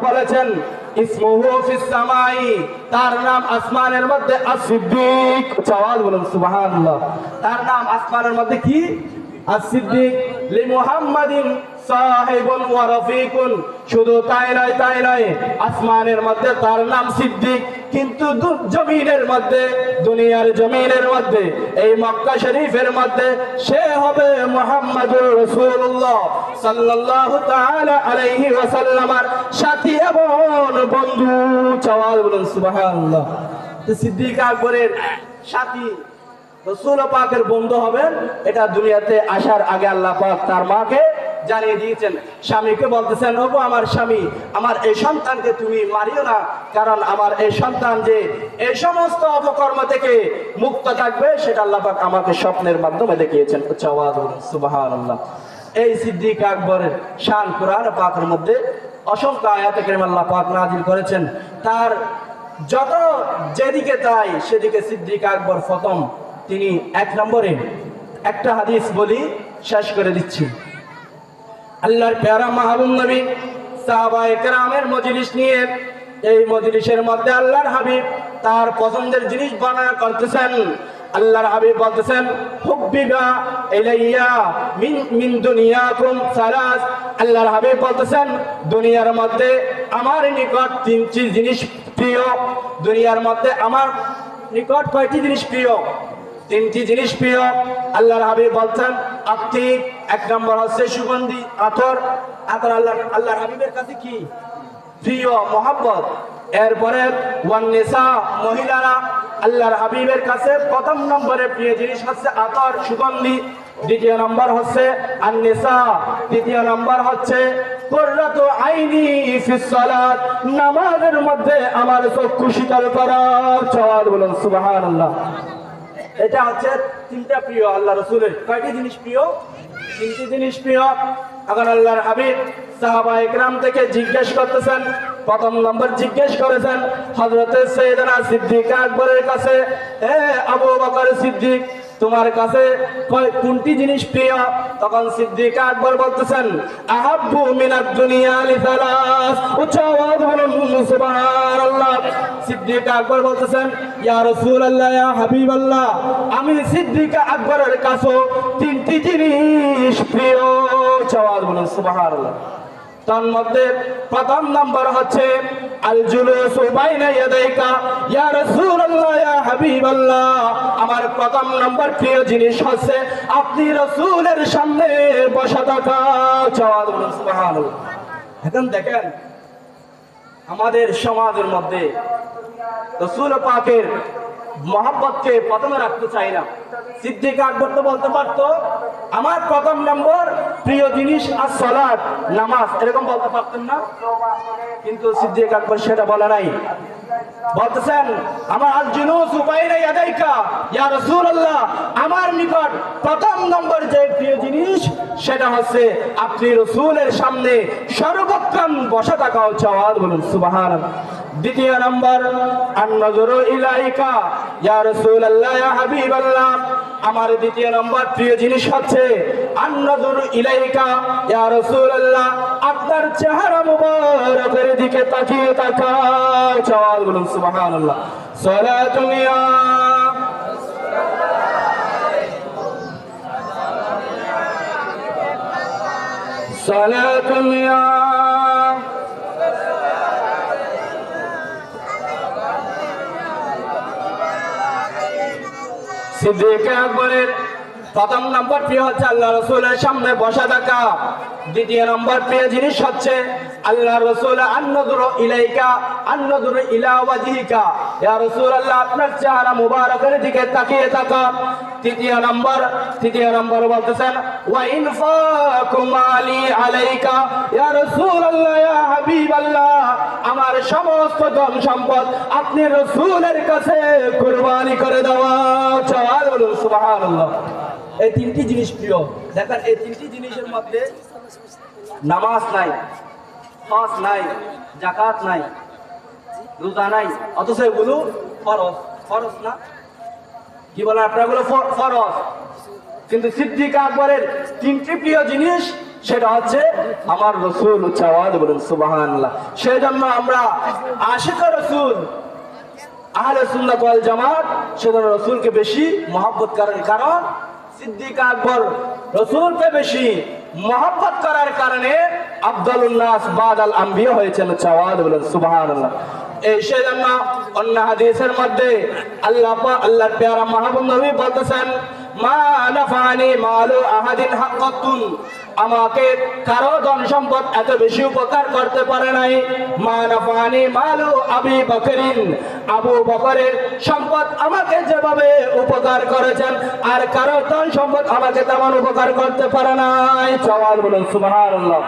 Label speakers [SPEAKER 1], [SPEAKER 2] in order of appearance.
[SPEAKER 1] বলেছেন সামাই তার নাম আসমানের মধ্যে as-সিদ্দিক চাওয়াল বলুন, সুবহানাল্লাহ। তার নাম আসমানের মধ্যে কি? as-সিদ্দিক লি মুহাম্মাদিন সাহিবুন ওয়া রাফিকুন। শুধু তাই নয় তাই নয়, আসমানের মধ্যে তার নাম সিদ্দিক। কিন্তু জমিনের মধ্যে, দুনিয়ার জমিনের মধ্যে, এই মক্কা শরীফের মধ্যে সে হবে মুহাম্মাদুর রাসূলুল্লাহ সাল্লাল্লাহু তাআলা আলাইহি ওয়াসাল্লামার সাথী এবং বন্ধু। চাওয়াল বলুন, সুবহানাল্লাহ। তো সিদ্দিক আকবরের সাথী রসুল পাকের বন্ধু হবেন, এটা দুনিয়াতে আসার আগে আল্লাহ পাক তার মাকে জানিয়ে দিয়েছেন। স্বামীকে বলতেছেন, ওগো আমার স্বামী, আমার এই সন্তানকে তুমি মারিও না। কারণ আমার এই সন্তান যে এই সমস্ত অপকর্ম থেকে মুক্ত থাকবে, সেটা আল্লাহ পাক আমাকে স্বপ্নের মাধ্যমে দেখিয়েছেন। সুবহানাল্লাহ। এই সিদ্দিক আকবরের শান কোরআন পাকের মধ্যে অসংখ্য আয়াতে কেরিম আল্লাহ পাক নাজিল করেছেন। তার যত যেদিকে তাই, সেদিকে সিদ্দিক আকবর ফতম তিনি এক নম্বরে একটা হাদিস বলি শেষ করে দিচ্ছি। আল্লাহর প্যারা মাহবুব নবী সাহাবা একরামের মজলিস নিয়ে এই মজলিসের মধ্যে আল্লাহর হাবিব তার পছন্দের জিনিস বানানো করতেছেন। আল্লাহর হাবিব বলতেছেন, হুব্বিবা ইলাইয়া মিন মিন দুনিয়াকুম সালাস। আল্লাহর হাবিব বলতেছেন, দুনিয়ার মধ্যে আমার নিকট তিনটি জিনিস প্রিয়, দুনিয়ার মধ্যে আমার নিকট কয়টি জিনিস প্রিয়? তিনটি জিনিস প্রিয়। আল্লাহর হাবিব বলছেন আপনি এক নম্বর হচ্ছে সুগন্ধি আতর আতর আল্লাহ আল্লাহর হাবিবের কাছে কি? প্রিয় মোহাম্মত এরপরে ওয়ান্নেসা মহিলারা আল্লাহর হাবিবের কাছে প্রথম নম্বরে প্রিয় জিনিস হচ্ছে আতর, সুগন্ধি। দ্বিতীয় নম্বর হচ্ছে আন্নেসা। তৃতীয় নম্বর হচ্ছে, কুররাতু আইনি ফিসসালাত। নামাজের মধ্যে আমার চক্ষু শীতল করা চল বলুন, সুবহানাল্লাহ। এটা হচ্ছে তিনটা প্রিয় আল্লাহ রসুলের। কয়টি জিনিস প্রিয়? তিনটি জিনিস প্রিয়। এখন আল্লাহর হাবিব সাহাবা একরাম থেকে জিজ্ঞেস করতেছেন, প্রথম নম্বর জিজ্ঞেস করেছেন হজরতে সৈয়দনা সিদ্দিক আকবরের কাছে, এ আবু বকর সিদ্দিক, তোমার কাছে কোনটি জিনিস প্রিয়? তখন সিদ্দিক আকবর বলতেছেন, আহাব্বু মিনাদ দুনিয়া লিসালাস উচ্চ ইয়া আমি আকবরের কাছে তিনটি জিনিস প্রিয়। তার মধ্যে প্রথম হচ্ছে আমার প্রথম নম্বর প্রিয় জিনিস হচ্ছে, আপনি রাসূলের সামনে বসা থাকা। সুবহানাল্লাহ। এখন দেখেন আমাদের সমাজের মধ্যে রসুল পাকের মহাব্বতকে প্রথমে রাখতে চাই না সিদ্দিক আকবর তো বলতে পারতো, আমার প্রথম নম্বর প্রিয় জিনিস আর সলাদ, নামাজ। এরকম বলতে পারতেন না। কিন্তু সিদ্দিক আকবর সেটা নাই। বলতেছেন, আমার ইয়া রাসূলুল্লাহ, আমার নিকট প্রথম নম্বর যে প্রিয় জিনিস, সেটা হচ্ছে আপনি রসুলের সামনে সর্বক্ষণ বসা থাকা চাওয়াল বলুন, সুবহানাল্লাহ। দ্বিতীয় নম্বর, আন-নজরু ইলাইকা। ইয়া আমার দ্বিতীয় নম্বর প্রিয় জিনিস হচ্ছে আপনার চেহারা মুবারকের দিকে তাকিয়ে তাকাও চাওয়াল বলুন সুবহানাল্লাহ। সালাতুন সিদ্দিক প্রথম নম্বর প্রিয় হচ্ছে আল্লাহ রসুলের সামনে বসা থাকা। দ্বিতীয় নম্বর প্রিয় জিনিস হচ্ছে আল্লাহ রসুল আন্নদুর ইলাইকা আন্নদুর ইলা ওয়াজিহিকা। ইয়া রাসূলুল্লাহ, আপনার চেহারা মুবারকের দিকে তাকিয়ে থাকা। তৃতীয় নম্বর তৃতীয় নম্বর বলতেছেন, ওয়া ইনফাকু মালি আলাইকা। ইয়া হাবিবাল্লাহ আমার সমস্ত ধন সম্পদ আপনি রসুলের কাছে কুরবানি করে দেওয়া। চাওয়াল বলুন, সুবহানাল্লাহ। এই তিনটি জিনিস প্রিয়। দেখেন, এই তিনটি জিনিসের মধ্যে নামাজ নাই, হজ নাই জাকাত নাই, রোজা নাই, অথচ এগুলো ফরজ। ফরজ না? কি বলেন আপনার, এগুলো ফ- ফরজ। কিন্তু সিদ্দিক আকবরের তিনটি প্রিয় জিনিস সেটা হচ্ছে আমার রসুল চাওয়াজ বলুন, সুবহানাল্লাহ। সেই জন্য আমরা আশিক রসুল, আহলে সুন্নাত ওয়াল জামাত, সেজন্য রসুলকে বেশি মহব্বত করেন কারণ, সিদ্দিক আকবর রসুলকে বেশি মহব্বত করার কারণে আব্দুল নাস বাদ আল হয়েছেন চাওয়াদ বলেন, সুবহানাল্লাহ। এই সেজন্য অন্য হাদিসের মধ্যে আল্লাহ আল্লাহর পেয়ারা মাহবুব নবী বলতেছেন মা আমাকে কারও ধন সম্পদ এত বেশি উপকার করতে পারে নাই। মা নাফানি মালু আবি বকরিন। আবু বকরের সম্পদ আমাকে যেভাবে উপকার করেছেন, আর কারও ধন সম্পদ আমাকে তেমন উপকার করতে পারে নাই। সওয়াল বলুন, সুবহানাল্লাহ।